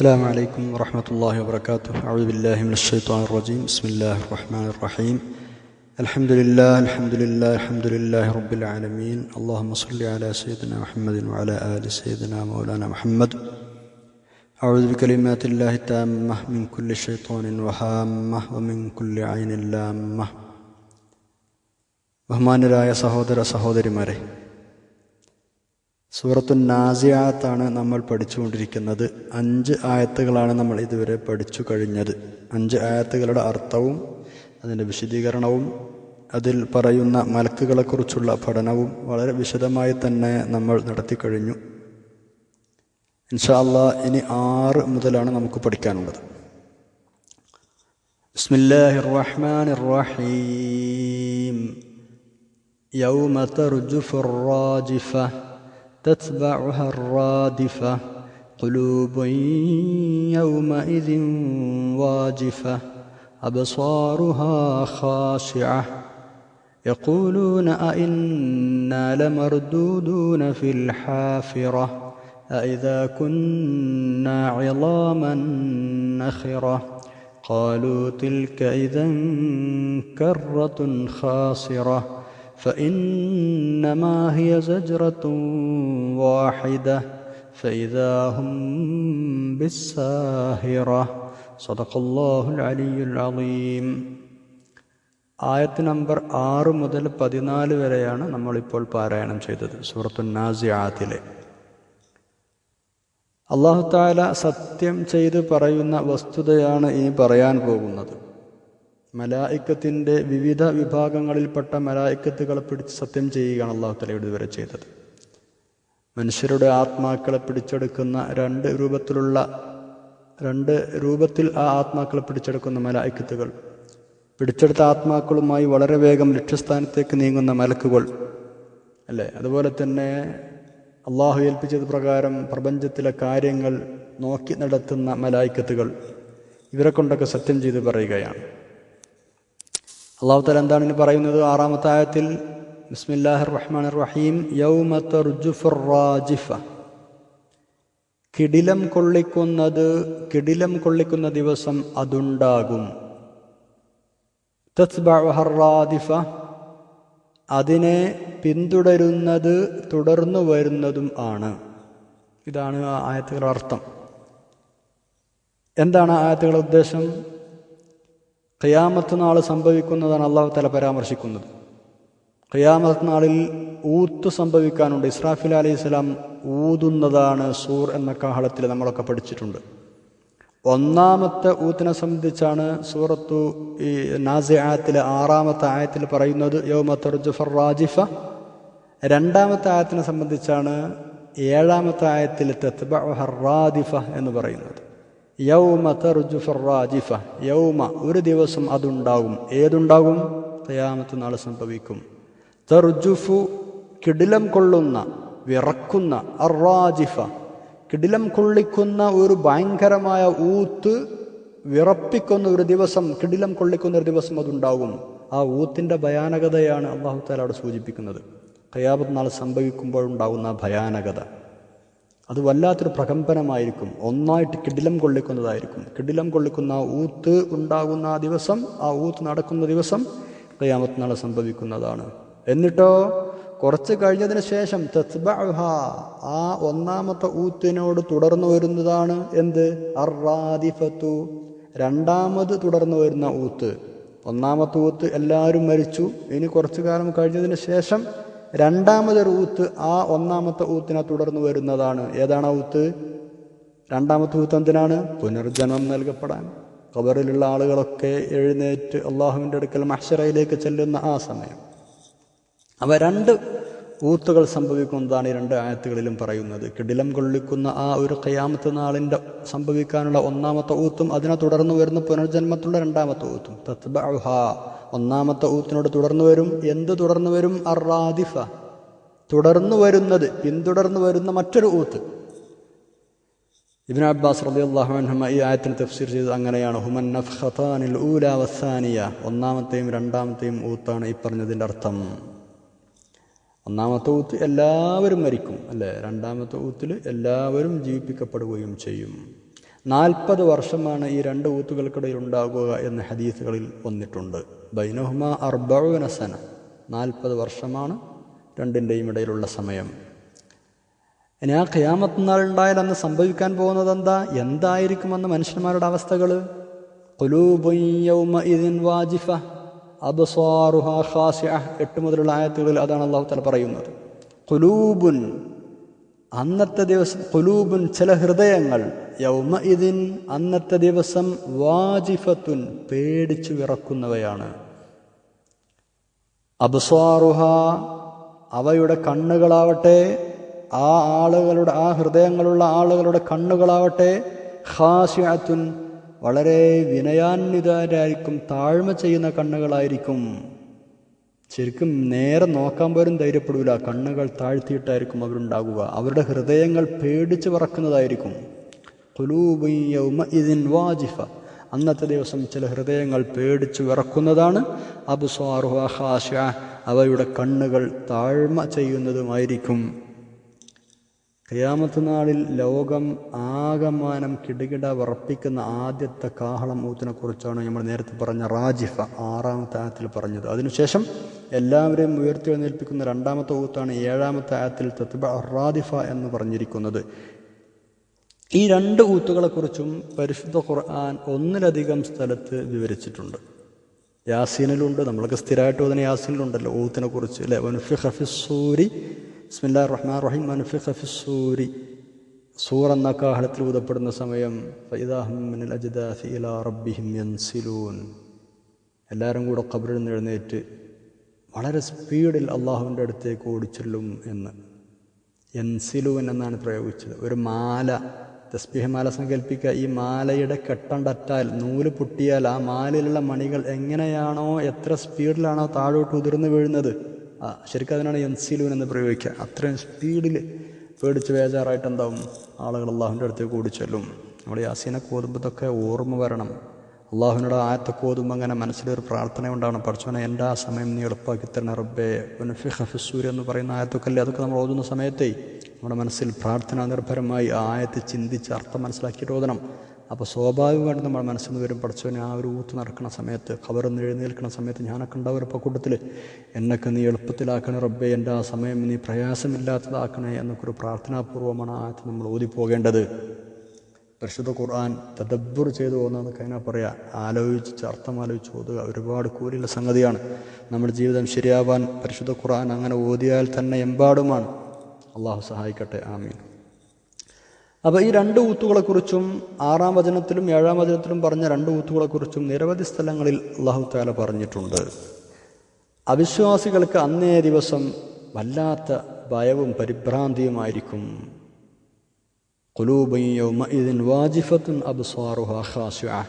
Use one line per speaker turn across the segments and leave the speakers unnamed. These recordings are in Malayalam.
السلام عليكم ورحمة الله وبركاته أعوذ بالله من الشيطان الرجيم بسم الله الرحمن الرحيم الحمد لله الحمد لله الحمد لله رب العالمين اللهم صل على سيدنا محمد وعلى آل سيدنا مولانا محمد أعوذ بكلمات الله التامة من كل شيطان وهامة ومن كل عين لامة ബഹുമാനരായ സഹോദര സഹോദരിമാരെ സൂറത്തു നാസിയാത്താണ് നമ്മൾ പഠിച്ചുകൊണ്ടിരിക്കുന്നത്. അഞ്ച് ആയത്തുകളാണ് നമ്മൾ ഇതുവരെ പഠിച്ചു കഴിഞ്ഞത്. അഞ്ച് ആയത്തുകളുടെ അർത്ഥവും അതിന്റെ വിശദീകരണവും അതിൽ പറയുന്ന മലക്കുകളെക്കുറിച്ചുള്ള പഠനവും വളരെ വിശദമായി തന്നെ നമ്മൾ നടത്തി കഴിഞ്ഞു. ഇൻഷാല്ല ഇനി ആറ് മുതലാണ് നമുക്ക് പഠിക്കാനുള്ളത്. ബിസ്മില്ലാഹിർ റഹ്മാനിർ റഹീം റാജിഫ. تتبعها الرادفة قلوب يومئذ واجفة أبصارها خاشعة. يقولون أئنا لمردودون في الحافرة أئذا كنا عظاما نخرة. قالوا تلك إذا كرة خاسرة. فإنما هي زجرة واحدة فإذا هم بالساهرة صدق الله العلي العظيم ആയത്ത് നമ്പർ ആറ് മുതൽ പതിനാല് വരെയാണ് നമ്മളിപ്പോൾ പാരായണം ചെയ്തത് സൂറത്തു നാസിയാത്തിലെ അള്ളാഹു താല സത്യം ചെയ്ത് പറയുന്ന വസ്തുതയാണ് ഇനി പറയാൻ പോകുന്നത് മലായിക്കത്തിന്റെ വിവിധ വിഭാഗങ്ങളിൽപ്പെട്ട മലായിക്കത്തുകളെ പിടിച്ച് സത്യം ചെയ്യുകയാണ് അള്ളാഹു തലയുടെ ഇതുവരെ ചെയ്തത്. മനുഷ്യരുടെ ആത്മാക്കളെ പിടിച്ചെടുക്കുന്ന രണ്ട് രൂപത്തിലുള്ള രണ്ട് രൂപത്തിൽ ആ ആത്മാക്കളെ പിടിച്ചെടുക്കുന്ന മലായിക്കത്തുകൾ. പിടിച്ചെടുത്ത ആത്മാക്കളുമായി വളരെ വേഗം ലക്ഷ്യസ്ഥാനത്തേക്ക് നീങ്ങുന്ന മലക്കുകൾ. അല്ലേ? അതുപോലെ തന്നെ അള്ളാഹു ഏൽപ്പിച്ചത് പ്രകാരം പ്രപഞ്ചത്തിലെ കാര്യങ്ങൾ നോക്കി നടത്തുന്ന മലായിക്കത്തുകൾ. ഇവരെ കൊണ്ടൊക്കെ സത്യം ചെയ്ത് പറയുകയാണ്. അള്ളാഹു തല എന്താണ് ഇനി പറയുന്നത്? ആറാമത്തെ ആയത്തിൽ ബിസ്മില്ലാഹിർ റഹ്മാൻ റഹീം റാജിഫ. കിടിലം കൊള്ളിക്കുന്നത് കിടിലം കൊള്ളിക്കുന്ന ദിവസം അതുണ്ടാകും. തത്ബഹറാദിഫ അതിനെ പിന്തുടരുന്നത് തുടർന്നു വരുന്നതും ആണ്. ഇതാണ് ആ അർത്ഥം. എന്താണ് ആയത്തുകളുടെ ഉദ്ദേശം? ഖിയാമത്ത് നാൾ സംഭവിക്കുന്നതാണ് അള്ളാഹു തല പരാമർശിക്കുന്നത്. ഖിയാമത്ത് നാളിൽ ഊത്ത് സംഭവിക്കാനുണ്ട്. ഇസ്രാഫിൽ അലൈഹി സ്വലാം ഊതുന്നതാണ് സൂർ എന്ന കാഹളത്തിൽ നമ്മളൊക്കെ പഠിച്ചിട്ടുണ്ട്. ഒന്നാമത്തെ ഊത്തിനെ സംബന്ധിച്ചാണ് സൂറത്തു ഈ നാസി ആയത്തിൽ ആറാമത്തെ ആയത്തിൽ പറയുന്നത് യൗമത്തർജുഫർ റാജിഫ. രണ്ടാമത്തെ ആയത്തിനെ സംബന്ധിച്ചാണ് ഏഴാമത്തെ ആയത്തിൽ റാദിഫ എന്ന് പറയുന്നത്. യൗമ തെർജുഫറാജിഫ യൗമ ഒരു ദിവസം അതുണ്ടാകും. ഏതുണ്ടാകും? ഖയാമത്ത് നാൾ സംഭവിക്കും. തർജുഫു കിടിലം കൊള്ളുന്ന വിറക്കുന്ന അറാജിഫ കിടിലം കൊള്ളിക്കുന്ന ഒരു ഭയങ്കരമായ ഊത്ത് വിറപ്പിക്കുന്ന ഒരു ദിവസം കിടിലം കൊള്ളിക്കുന്ന ഒരു ദിവസം അതുണ്ടാകും. ആ ഊത്തിന്റെ ഭയാനകതയാണ് അള്ളാഹു താല അവിടെ സൂചിപ്പിക്കുന്നത്. ഖയാമത്ത് നാൾ സംഭവിക്കുമ്പോഴുണ്ടാകുന്ന ഭയാനകത. അത് വല്ലാത്തൊരു പ്രകമ്പനമായിരിക്കും. ഒന്നായിട്ട് കിടിലം കൊള്ളിക്കുന്നതായിരിക്കും. കിടിലം കൊള്ളിക്കുന്ന ആ ഊത്ത് ഉണ്ടാകുന്ന ആ ദിവസം ആ ഊത്ത് നടക്കുന്ന ദിവസം കയ്യാമത്ത് സംഭവിക്കുന്നതാണ്. എന്നിട്ടോ കുറച്ച് കഴിഞ്ഞതിന് ശേഷം തത്ബഅഹ ആ ഒന്നാമത്തെ ഊത്തിനോട് തുടർന്നു വരുന്നതാണ് എന്ത്? അറാദിഫത്തു രണ്ടാമത് തുടർന്നു വരുന്ന ഊത്ത്. ഒന്നാമത്തെ ഊത്ത് എല്ലാവരും മരിച്ചു. ഇനി കുറച്ചു കാലം കഴിഞ്ഞതിന് ശേഷം രണ്ടാമതൊരു ഊത്ത് ആ ഒന്നാമത്തെ ഊത്തിനെ തുടർന്ന് വരുന്നതാണ്. ഏതാണ് ആ ഊത്ത്? രണ്ടാമത്തെ ഊത്ത് എന്തിനാണ്? പുനർജന്മം നൽകപ്പെടാൻ. കബറിലുള്ള ആളുകളൊക്കെ എഴുന്നേറ്റ് അള്ളാഹുവിന്റെ അടുക്കൽ മഹ്ഷറയിലേക്ക് ചെല്ലുന്ന ആ സമയം. അവ രണ്ട് ഊത്തുകൾ സംഭവിക്കുന്നതാണ് ഈ രണ്ട് ആയത്തുകളിലും പറയുന്നത്. കിടിലം കൊള്ളിക്കുന്ന ആ ഒരു കയാമത്ത് നാളിന്റെ സംഭവിക്കാനുള്ള ഒന്നാമത്തെ ഊത്തും അതിനെ തുടർന്ന് വരുന്ന പുനർജന്മത്തുള്ള രണ്ടാമത്തെ ഊത്തും. തത്ബ ഒന്നാമത്തെ ഊത്തിനോട് തുടർന്ന് വരും. എന്ത് തുടർന്ന് വരും? അറാദിഫ തുടർന്ന് വരുന്നത് പിന്തുടർന്ന് വരുന്ന മറ്റൊരു ഊത്ത്. ഇബ്നു അബ്ബാസ് റളിയല്ലാഹു അൻഹുമ ഈ ആയത്തിന് തഫ്സീർ ചെയ്ത് അങ്ങനെയാണ്. ഹുമൻ നഫ്ഖതാനിൽ ഊല വസാനിയ ഒന്നാമത്തെയും രണ്ടാമത്തെയും ഊത്താണ് ഈ പറഞ്ഞതിന്റെ അർത്ഥം. ഒന്നാമത്തെ ഊത്ത് എല്ലാവരും മരിക്കും അല്ലേ? രണ്ടാമത്തെ ഊത്തിൽ എല്ലാവരും ജീവിപ്പിക്കപ്പെടുകയും ചെയ്യും. നാൽപ്പത് വർഷമാണ് ഈ രണ്ട് ഊത്തുകൾക്കിടയിൽ ഉണ്ടാകുക എന്ന് ഹദീസുകളിൽ വന്നിട്ടുണ്ട്. ബൈനഹുമ അർബനസന നാൽപ്പത് വർഷമാണ് രണ്ടിന്റെയും ഇടയിലുള്ള സമയം. ഇനി ആ ഖിയാമത്ത് നാളുണ്ടായാൽ അന്ന് സംഭവിക്കാൻ പോകുന്നത് എന്താ? എന്തായിരിക്കുമെന്ന് മനുഷ്യന്മാരുടെ അവസ്ഥകൾ വാജിഫ. എട്ട് മുതലുള്ള ആയത്തുകളിൽ അതാണ് അള്ളാഹു തല പറയുന്നത്. കുലൂബുൻ അന്നത്തെ ദിവസം കുലൂബുൻ ചില ഹൃദയങ്ങൾ യൗമ ഇതിൻ അന്നത്തെ ദിവസം വാജിഫത്തുൻ പേടിച്ചു വിറക്കുന്നവയാണ്. അബ്സാറുഹ അവയുടെ കണ്ണുകളാവട്ടെ ആ ആളുകളുടെ ആ ഹൃദയങ്ങളുള്ള ആളുകളുടെ കണ്ണുകളാവട്ടെ ഖാസിഅത്തുൻ വളരെ വിനയാന്വിതരായിരിക്കും താഴ്മ ചെയ്യുന്ന കണ്ണുകളായിരിക്കും. ശരിക്കും നേരെ നോക്കാൻ പോലും ധൈര്യപ്പെടില്ല കണ്ണുകൾ താഴ്ത്തിയിട്ടായിരിക്കും അവരുണ്ടാകുക. അവരുടെ ഹൃദയങ്ങൾ പേടിച്ച് പറക്കുന്നതായിരിക്കും. വാജിഫ. അന്നത്തെ ദിവസം ചില ഹൃദയങ്ങൾ പേടിച്ച് വിറക്കുന്നതാണ്. അബ്സ്വാറുഹ അവയുടെ കണ്ണുകൾ താഴ്മ ചെയ്യുന്നതുമായിരിക്കും. ഖിയാമത്ത് നാളിൽ ലോകം ആകമാനം കിടുകിട വറപ്പിക്കുന്ന ആദ്യത്തെ കാഹളം ഊത്തിനെ കുറിച്ചാണ് നമ്മൾ നേരത്തെ പറഞ്ഞ റാജിഫ ആറാമത്തെ ആയത്തിൽ പറഞ്ഞത്. അതിനുശേഷം എല്ലാവരെയും ഉയർത്തെഴുന്നേൽപ്പിക്കുന്ന രണ്ടാമത്തെ ഊത്താണ് ഏഴാമത്തെ ആയത്തിൽ തത്ബ റാദിഫ എന്ന് പറഞ്ഞിരിക്കുന്നത്. ഈ രണ്ട് ഊത്തുകളെക്കുറിച്ചും പരിശുദ്ധ ഖുർആൻ ഒന്നിലധികം സ്ഥലത്ത് വിവരിച്ചിട്ടുണ്ട്. യാസീനിലുണ്ട് നമ്മൾക്ക് സ്ഥിരമായിട്ട് ഓതുന്ന യാസീനിലുണ്ടല്ലോ ഊത്തിനെ കുറിച്ച് അല്ലെ? വനുഫി ഹഫിസൂരി ബിസ്മില്ലാ റഹ്മാൻ റഹീം വനുഫി ഫിസ്സൂരി സൂർ എന്ന കാഹളത്തിൽ ഊതപ്പെടുന്ന സമയം ഫൈദാഹിമിനൽ അജിദാഫി റബ്ബിഹിം യൻസിലൂൻ. എല്ലാവരും കൂടെ കബറിൽ നിന്ന് എഴുന്നേറ്റ് വളരെ സ്പീഡിൽ അള്ളാഹുവിന്റെ അടുത്തേക്ക് ഓടിച്ചെല്ലും എന്ന്. യൻസിലൂൻ എന്നാണ് പ്രയോഗിച്ചത്. ഒരു മാല തസ്ബിഹ മാല സങ്കല്പിക്കുക ഈ മാലയുടെ കെട്ടണ്ടറ്റാൽ നൂൽ പൊട്ടിയാൽ ആ മാലയിലുള്ള മണികൾ എങ്ങനെയാണോ എത്ര സ്പീഡിലാണോ താഴോട്ട് ഉതിർന്നു വീഴുന്നത്. ആ ശരിക്കും അതിനാണ് എൻസിലൂൻ എന്ന് പ്രയോഗിക്കുക. അത്രയും സ്പീഡിൽ പേടിച്ച് ബേജാറായിട്ട് എന്താവും ആളുകൾ അള്ളാഹുവിന്റെ അടുത്തേക്ക് ഓടിച്ചെല്ലും. നമ്മൾ യാസീനെ ഓതുമ്പോൾ ഇതൊക്കെ ഓർമ്മ വരണം. അള്ളാഹുവിനോട് ആയത്തൊക്കെ കോതുമ്പോൾ അങ്ങനെ മനസ്സിലൊരു പ്രാർത്ഥന ഉണ്ടാവണം പഠിച്ചവനെ എന്റെ ആ സമയം നീ എളുപ്പമാക്കി തരണ റബ്ബേ. ഉനഫി ഹഫിസൂര് എന്ന് പറയുന്ന ആയത്തൊക്കെ അല്ലേ അതൊക്കെ നമ്മൾ ഓതുന്ന സമയത്തേ നമ്മുടെ മനസ്സിൽ പ്രാർത്ഥനാ നിർഭരമായി ആ ആയത്ത് ചിന്തിച്ച് അർത്ഥം മനസ്സിലാക്കിയിട്ട് ഓതണം. അപ്പോൾ സ്വാഭാവികമായിട്ട് നമ്മുടെ മനസ്സിൽ നിന്ന് വരും പഠിച്ചവനെ ആ ഒരു ഊത്ത് നടക്കുന്ന സമയത്ത് കവറൊന്ന് എഴുന്നേൽക്കുന്ന സമയത്ത് ഞാനൊക്കെ ഉണ്ടാവും കൂട്ടത്തിൽ എന്നൊക്കെ നീ എളുപ്പത്തിലാക്കണേ റബ്ബെ എന്റെ ആ സമയം നീ പ്രയാസമില്ലാത്തതാക്കണേ എന്നൊക്കെ ഒരു പ്രാർത്ഥനാപൂർവമാണ് ആ നമ്മൾ ഓതിപ്പോകേണ്ടത്. പരിശുദ്ധ ഖുർആൻ തദബ്ബർ ചെയ്തു പോകുന്നതൊക്കെ അതിനാ പറയാം. ആലോചിച്ച് അർത്ഥം ആലോചിച്ച് ഓതുക ഒരുപാട് കൂലിയുള്ള സംഗതിയാണ്. നമ്മുടെ ജീവിതം ശരിയാവാൻ പരിശുദ്ധ ഖുർആൻ അങ്ങനെ ഓതിയാൽ തന്നെ എമ്പാടുമാണ്. അള്ളാഹു സഹായിക്കട്ടെ. ആമീൻ. അപ്പോൾ ഈ രണ്ട് ഊത്തുകളെക്കുറിച്ചും ആറാം വചനത്തിലും ഏഴാം വചനത്തിലും പറഞ്ഞ രണ്ട് ഊത്തുകളെക്കുറിച്ചും നിരവധി സ്ഥലങ്ങളിൽ അള്ളാഹു താല പറഞ്ഞിട്ടുണ്ട്. അവിശ്വാസികൾക്ക് അന്നേ ദിവസം വല്ലാത്ത ഭയവും പരിഭ്രാന്തിയുമായിരിക്കും. വാജിഫത്തുൻ അബ്സാറുഹ ഖാശിഅ.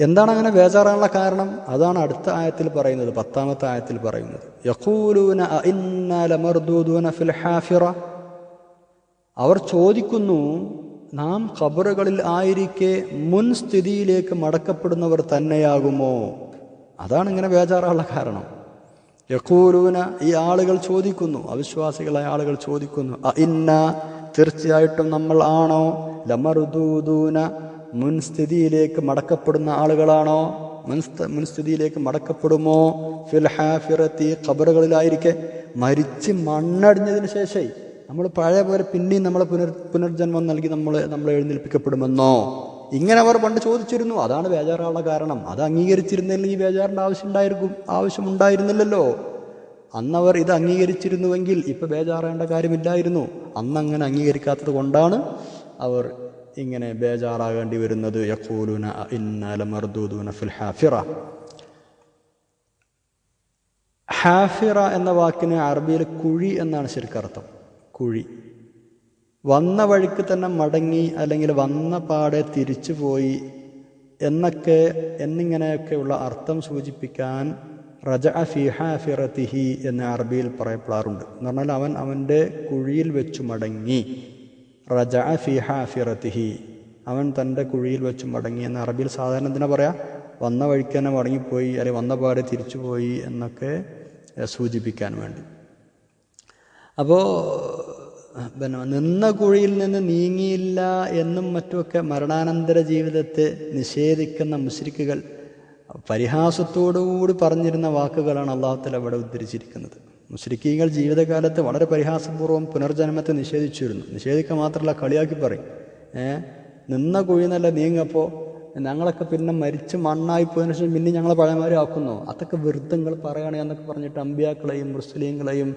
എന്താണ് അങ്ങനെ ബേജാറാനുള്ള കാരണം? അതാണ് അടുത്ത ആയത്തിൽ പറയുന്നത് പത്താമത്തെ ആയത്തിൽ പറയുന്നത്. യഖൂലൂന ഫിൽ ഹാഫിറ. അവർ ചോദിക്കുന്നു നാം ഖബറുകളിൽ ആയിരിക്കെ മുൻ സ്ഥിതിയിലേക്ക് മടക്കപ്പെടുന്നവർ തന്നെയാകുമോ? അതാണ് ഇങ്ങനെ ബേജാറുള്ള കാരണം. യക്കൂലൂന ഈ ആളുകൾ ചോദിക്കുന്നു അവിശ്വാസികളായ ആളുകൾ ചോദിക്കുന്നു അ ഇന്ന? തീർച്ചയായിട്ടും നമ്മൾ ആണോ? ലമറുദൂദൂന മുൻസ്ഥിതിയിലേക്ക് മടക്കപ്പെടുന്ന ആളുകളാണോ? മുൻസ്ഥ മുൻസ്ഥിതിയിലേക്ക് മടക്കപ്പെടുമോ? ഫിൽ ഹാഫിറത്തി ഖബറുകളിലായിരിക്കെ മരിച്ച് മണ്ണടിഞ്ഞതിന് ശേഷം നമ്മൾ പഴയ പോലെ പിന്നെയും നമ്മളെ പുനർ പുനർജന്മം നൽകി നമ്മൾ നമ്മൾ എഴുന്നേൽപ്പിക്കപ്പെടുമെന്നോ? ഇങ്ങനെ അവർ പണ്ട് ചോദിച്ചിരുന്നു. അതാണ് ബേജാറുള്ള കാരണം. അത് അംഗീകരിച്ചിരുന്നതിൽ ഈ ബേജാറിന്റെ ആവശ്യം ആവശ്യമുണ്ടായിരുന്നില്ലല്ലോ അന്നവർ ഇത് അംഗീകരിച്ചിരുന്നുവെങ്കിൽ ഇപ്പം ബേജാറേണ്ട കാര്യമില്ലായിരുന്നു. അന്നങ്ങനെ അംഗീകരിക്കാത്തത് കൊണ്ടാണ് അവർ ഇങ്ങനെ ബേജാറാകേണ്ടി വരുന്നത്. യക്കൂലുന ഇന്നാല മർദൂദൂന ഫിൽ ഹാഫിറ. ഹാഫിറ എന്ന വാക്കിന് അറബിയിൽ കുഴി എന്നാണ് ശരിക്കർത്ഥം. കുഴി. വന്ന വഴിക്ക് തന്നെ മടങ്ങി അല്ലെങ്കിൽ വന്ന പാടെ തിരിച്ചു പോയി എന്നൊക്കെ എന്നിങ്ങനെയൊക്കെയുള്ള അർത്ഥം സൂചിപ്പിക്കാൻ റജ ഫിഹാഫിറത്തിഹി എന്ന് അറബിയിൽ പറയപ്പെടാറുണ്ട്. എന്ന് പറഞ്ഞാൽ അവൻ അവന്റെ കുഴിയിൽ വെച്ച് മടങ്ങി. റജ ഫിഹാഫിറത്തിഹി അവൻ തന്റെ കുഴിയിൽ വെച്ച് മടങ്ങി എന്ന് അറബിയിൽ സാധാരണ എന്തിനാ പറയാ? വന്ന വഴിക്ക് തന്നെ മടങ്ങിപ്പോയി അല്ലെങ്കിൽ വന്ന പാടെ തിരിച്ചു പോയി എന്നൊക്കെ സൂചിപ്പിക്കാൻ വേണ്ടി. അപ്പോൾ പിന്നെ നിന്ന കുഴിയിൽ നിന്ന് നീങ്ങിയില്ല എന്നും മറ്റുമൊക്കെ മരണാനന്തര ജീവിതത്തെ നിഷേധിക്കുന്ന മുശ്രിക്കുകൾ പരിഹാസത്തോടുകൂടി പറഞ്ഞിരുന്ന വാക്കുകളാണ് അള്ളാഹുത്തല അവിടെ ഉദ്ധരിച്ചിരിക്കുന്നത്. മുസ്ലിക്കീങ്ങൾ ജീവിതകാലത്ത് വളരെ പരിഹാസപൂർവം പുനർജന്മത്തെ നിഷേധിച്ചിരുന്നു. നിഷേധിക്കുക മാത്രമല്ല കളിയാക്കി പറയും. ഏ? നിന്ന കുഴി നല്ല നീങ്ങപ്പോൾ ഞങ്ങളൊക്കെ പിന്നെ മരിച്ച് മണ്ണായി പോയതിനു ശേഷം പിന്നെ ഞങ്ങളെ പഴയമാരാക്കുന്നു അതൊക്കെ വൃദ്ധങ്ങൾ പറയുകയാണെങ്കിൽ എന്നൊക്കെ പറഞ്ഞിട്ട് അമ്പിയാക്കളെയും മുസ്ലിങ്ങളെയും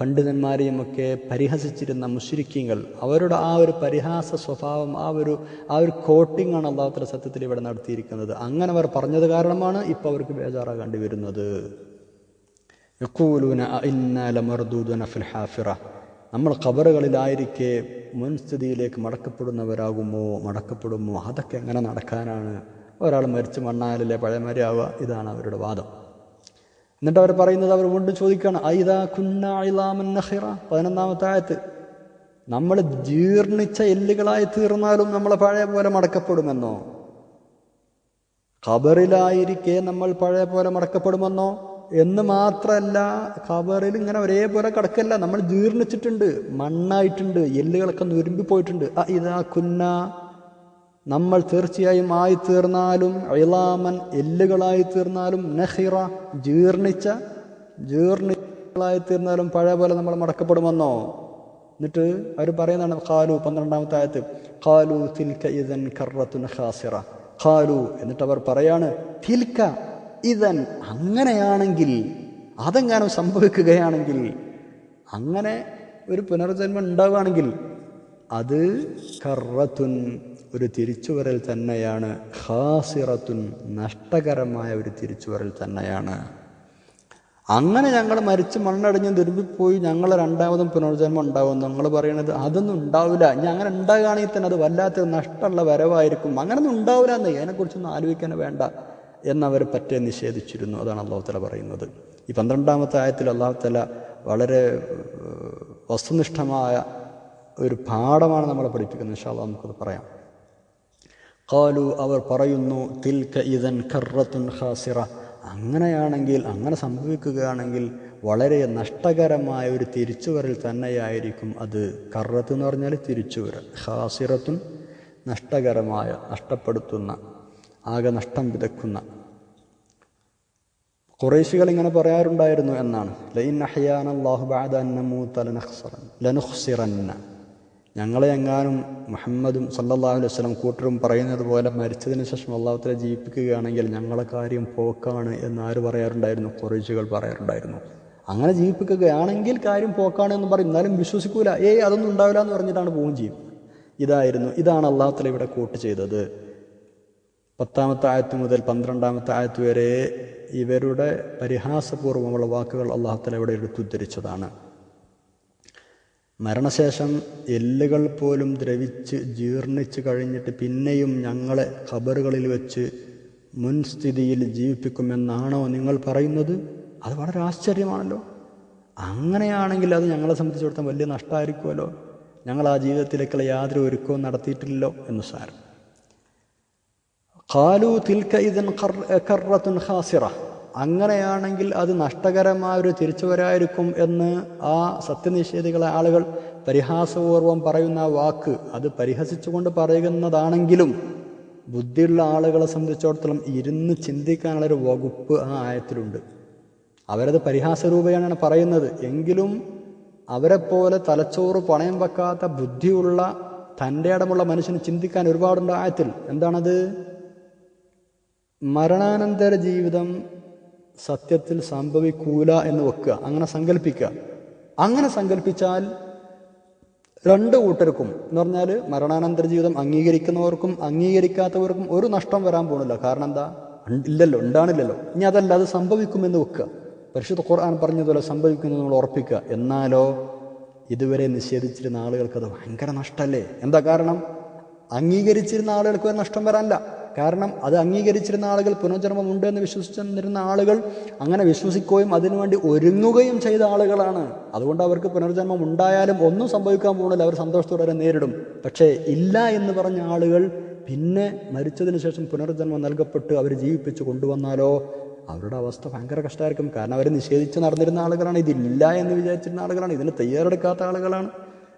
പണ്ഡിതന്മാരെയും ഒക്കെ പരിഹസിച്ചിരുന്ന മുസ്ലിക്കീങ്ങൾ അവരുടെ ആ ഒരു പരിഹാസ സ്വഭാവം ആ ഒരു ആ ഒരു കോട്ടിംഗ് ആണ് അള്ളാഹുത്തല സത്യത്തിൽ ഇവിടെ നടത്തിയിരിക്കുന്നത്. അങ്ങനെ അവർ പറഞ്ഞത് കാരണമാണ് ഇപ്പോൾ അവർക്ക് ബേജാറാകേണ്ടി വരുന്നത്. ഫിൽ ഹാഫിറ. നമ്മൾ ഖബറുകളിലായിരിക്കെ മുൻസ്ഥിതിയിലേക്ക് മടക്കപ്പെടുന്നവരാകുമോ മടക്കപ്പെടുമോ? അതൊക്കെ എങ്ങനെ നടക്കാനാണ്? ഒരാൾ മരിച്ച് മണ്ണായാലല്ലേ പഴയമാരിയാവുക ഇതാണ് അവരുടെ വാദം. എന്നിട്ട് അവർ പറയുന്നത് അവർ വീണ്ടും ചോദിക്കുകയാണ് ഐദാ കുന്ന ഇലാമൻ നഖിറ പതിനൊന്നാമത്തെ ആയത്ത് നമ്മൾ ജീർണിച്ച എല്ലുകളായി തീർന്നാലും നമ്മൾ പഴയ പോലെ മടക്കപ്പെടുമെന്നോ? ഖബറിലായിരിക്കെ നമ്മൾ പഴയ പോലെ മടക്കപ്പെടുമെന്നോ? എന്ന് മാത്രമല്ല ഖബറിൽ ഇങ്ങനെ ഒരേപോലെ കിടക്കല്ല. നമ്മൾ ജീർണിച്ചിട്ടുണ്ട് മണ്ണായിട്ടുണ്ട് എല്ലുകളൊക്കെ നുരുമ്പി പോയിട്ടുണ്ട്. അ ഇതാ കുന്ന നമ്മൾ തീർച്ചയായും ആയി തീർന്നാലും ഇളാമൻ എല്ലുകളായി തീർന്നാലും നഹിറ ജീർണിച്ച ജീർണികളായി തീർന്നാലും പഴയ പോലെ നമ്മൾ മടക്കപ്പെടുമെന്നോ? എന്നിട്ട് അവർ പറയുന്നതാണ് ഖാലു പന്ത്രണ്ടാമത്തെ ആയത്ത് ഖാലു തിൽക്ക ഇതൻ കറത്തുൻ ഖാസിറ. ഖാലു എന്നിട്ട് അവർ പറയാണ് തിൽക്ക ഇതൻ അങ്ങനെയാണെങ്കിൽ അതെങ്ങാനും സംഭവിക്കുകയാണെങ്കിൽ അങ്ങനെ ഒരു പുനർജന്മം ഉണ്ടാവുകയാണെങ്കിൽ അത് കറത്തുൻ ഒരു തിരിച്ചുവരൽ തന്നെയാണ്. ഹാസിറത്തുൻ നഷ്ടകരമായ ഒരു തിരിച്ചുവരൽ തന്നെയാണ്. അങ്ങനെ ഞങ്ങൾ മരിച്ച് മണ്ണടിഞ്ഞ് തിരുമ്പിപ്പോയി ഞങ്ങൾ രണ്ടാമതും പുനർജന്മം ഉണ്ടാവും. ഞങ്ങൾ പറയണത് അതൊന്നും ഉണ്ടാവില്ല. ഇനി അങ്ങനെ ഉണ്ടാകുകയാണെങ്കിൽ തന്നെ അത് വല്ലാത്തൊരു നഷ്ടമുള്ള വരവായിരിക്കും. അങ്ങനൊന്നും ഉണ്ടാവില്ല എന്ന് അതിനെക്കുറിച്ചൊന്നും ആലോചിക്കാൻ വേണ്ട. എന്നവർ പറ്റേ നിഷേധിച്ചിരുന്നു അതാണ് അള്ളാഹുത്തല പറയുന്നത്. ഈ പന്ത്രണ്ടാമത്തെ ആയത്തിൽ അള്ളാഹുത്തല വളരെ വസ്തുനിഷ്ഠമായ ഒരു പാഠമാണ് നമ്മളെ പഠിപ്പിക്കുന്നത്. ഇൻഷാല്ലാ നമുക്കത് പറയാം. കാലു അവർ പറയുന്നു തിൽക്ക ഇതൻ കറത്തുൻ ഖാസിറ. അങ്ങനെയാണെങ്കിൽ അങ്ങനെ സംഭവിക്കുകയാണെങ്കിൽ വളരെ നഷ്ടകരമായ ഒരു തിരിച്ചുവരൽ തന്നെയായിരിക്കും അത്. കറത്ത് എന്ന് പറഞ്ഞാൽ തിരിച്ചുവരൽ ഹാസിറത്തും നഷ്ടകരമായ നഷ്ടപ്പെടുത്തുന്ന ആകെ നഷ്ടം വിതക്കുന്ന കുറേശികൾ ഇങ്ങനെ പറയാറുണ്ടായിരുന്നു എന്നാണ്. ലൈൻ അഹ്യാൻ ഞങ്ങളെ എങ്ങാനും മുഹമ്മദും സല്ലല്ലാഹു അലൈഹി വസല്ലം കൂട്ടരും പറയുന്നത് പോലെ മരിച്ചതിന് ശേഷം അള്ളാഹുത്തിനെ ജീവിപ്പിക്കുകയാണെങ്കിൽ ഞങ്ങളെ കാര്യം പോക്കാണ് എന്ന് ആര് പറയാറുണ്ടായിരുന്നു? കുറേശികൾ പറയാറുണ്ടായിരുന്നു. അങ്ങനെ ജീവിപ്പിക്കുകയാണെങ്കിൽ കാര്യം പോക്കാണ് എന്ന് പറയും. എന്നാലും വിശ്വസിക്കൂല. ഏയ് അതൊന്നും ഉണ്ടാവില്ല എന്ന് പറഞ്ഞിട്ടാണ് പോവുകയും ചെയ്യും. ഇതായിരുന്നു. ഇതാണ് അള്ളാഹുത്തല ഇവിടെ കൂട്ട് ചെയ്തത്. പത്താമത്തെ ആയത്ത് മുതൽ പന്ത്രണ്ടാമത്തെ ആയത്ത് വരെ ഇവരുടെ പരിഹാസപൂർവമുള്ള വാക്കുകൾ അള്ളാഹത്തല ഇവിടെ എടുത്തുദ്ധരിച്ചതാണ് മരണശേഷം എല്ലുകൾ പോലും ദ്രവിച്ച് ജീർണിച്ച് കഴിഞ്ഞിട്ട് പിന്നെയും ഞങ്ങളെ ഖബറുകളിൽ വെച്ച് മുൻസ്ഥിതിയിൽ ജീവിപ്പിക്കുമെന്നാണോ നിങ്ങൾ പറയുന്നത്? അത് വളരെ ആശ്ചര്യമാണല്ലോ. അങ്ങനെയാണെങ്കിൽ അത് ഞങ്ങളെ സംബന്ധിച്ചിടത്തോളം വലിയ നഷ്ടമായിരിക്കുമല്ലോ. ഞങ്ങൾ ആ ജീവിതത്തിലേക്കുള്ള യാതൊരു ഒരുക്കവും നടത്തിയിട്ടില്ലല്ലോ എന്ന് സാരം. ഖാലു തിൽക്ക ഇതൻ കറത്തുൻ ഖാസിറ. അങ്ങനെയാണെങ്കിൽ അത് നഷ്ടകരമായ ഒരു തിരിച്ചുവരായിരിക്കും എന്ന് ആ സത്യനിഷേധികളെ ആളുകൾ പരിഹാസപൂർവം പറയുന്ന വാക്ക് അത് പരിഹസിച്ചുകൊണ്ട് പറയുന്നതാണെങ്കിലും ബുദ്ധിയുള്ള ആളുകളെ സംബന്ധിച്ചിടത്തോളം ഇരുന്ന് ചിന്തിക്കാനുള്ളൊരു വകുപ്പ് ആ ആയത്തിലുണ്ട്. അവരത് പരിഹാസരൂപയാണ് പറയുന്നത്. എങ്കിലും അവരെപ്പോലെ തലച്ചോറ് പണയം വെക്കാത്ത ബുദ്ധിയുള്ള തന്റെ ഇടമുള്ള മനുഷ്യന് ചിന്തിക്കാൻ ഒരുപാടുണ്ട് ആയത്തിൽ. എന്താണത്? മരണാനന്തര ജീവിതം സത്യത്തിൽ സംഭവിക്കൂല എന്ന് വെക്കുക അങ്ങനെ സങ്കല്പിക്കുക. അങ്ങനെ സങ്കല്പിച്ചാൽ രണ്ട് കൂട്ടർക്കും എന്ന് പറഞ്ഞാൽ മരണാനന്തര ജീവിതം അംഗീകരിക്കുന്നവർക്കും അംഗീകരിക്കാത്തവർക്കും ഒരു നഷ്ടം വരാൻ പോണില്ല. കാരണം എന്താ? ഇല്ലല്ലോ ഉണ്ടാണില്ലല്ലോ. ഇനി അതല്ല അത് സംഭവിക്കുമെന്ന് വെക്കുക. പരിശുദ്ധ ഖുർആൻ പറഞ്ഞതുപോലെ സംഭവിക്കുന്നത് നമ്മൾ ഉറപ്പിക്കുക. എന്നാലോ ഇതുവരെ നിഷേധിച്ചിരുന്ന ആളുകൾക്ക് അത് ഭയങ്കര നഷ്ടമല്ലേ എന്താ കാരണം? അംഗീകരിച്ചിരുന്ന ആളുകൾക്ക് നഷ്ടം വരാനല്ല. കാരണം അത് അംഗീകരിച്ചിരുന്ന ആളുകൾ പുനർജന്മം ഉണ്ട് എന്ന് വിശ്വസിച്ചിരുന്ന ആളുകൾ അങ്ങനെ വിശ്വസിക്കുകയും അതിനുവേണ്ടി ഒരുങ്ങുകയും ചെയ്ത ആളുകളാണ്. അതുകൊണ്ട് അവർക്ക് പുനർജന്മം ഉണ്ടായാലും ഒന്നും സംഭവിക്കാൻ പോകുന്നില്ല. അവർ സന്തോഷത്തോടെ നേരിടും. പക്ഷേ ഇല്ല എന്ന് പറഞ്ഞ ആളുകൾ പിന്നെ മരിച്ചതിന് ശേഷം പുനർജന്മം നൽകപ്പെട്ട് അവർ ജീവിപ്പിച്ച് കൊണ്ടുവന്നാലോ? അവരുടെ അവസ്ഥ ഭയങ്കര കഷ്ടമായിരിക്കും. കാരണം അവർ നിഷേധിച്ച് നടന്നിരുന്ന ആളുകളാണ്. ഇതില്ല എന്ന് വിചാരിച്ചിരുന്ന ആളുകളാണ്. ഇതിന് തയ്യാറെടുക്കാത്ത ആളുകളാണ്.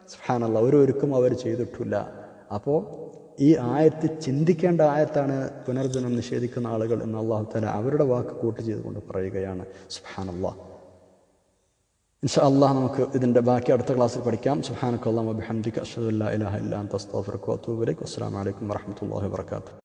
സുഹാനല്ല ഒരു ഒരുക്കും അവർ ചെയ്തിട്ടില്ല. അപ്പോൾ ഈ ആയത്ത് ചിന്തിക്കേണ്ട ആയത്താണ് പുനർജനം നിഷേധിക്കുന്ന ആളുകൾ എന്ന് അള്ളാഹു താല അവരുടെ വാക്ക് കൂട്ടി ചെയ്തുകൊണ്ട് പറയുകയാണ്. സുഹാനല്ലാ ഇൻഷാ അള്ളാഹ് നമുക്ക് ഇതിന്റെ ബാക്കി അടുത്ത ക്ലാസ്സിൽ പഠിക്കാം. സുഹാനക്കല്ലാ ബിഹംദിക അഷ്ഹദു അല്ലാ ഇലാഹ ഇല്ലാൻ അൻത അസ്തഗ്ഫിറുക അസ്സാം വലൈക്കും വറഹ്മത്തുള്ളാഹി വബറകാതുഹു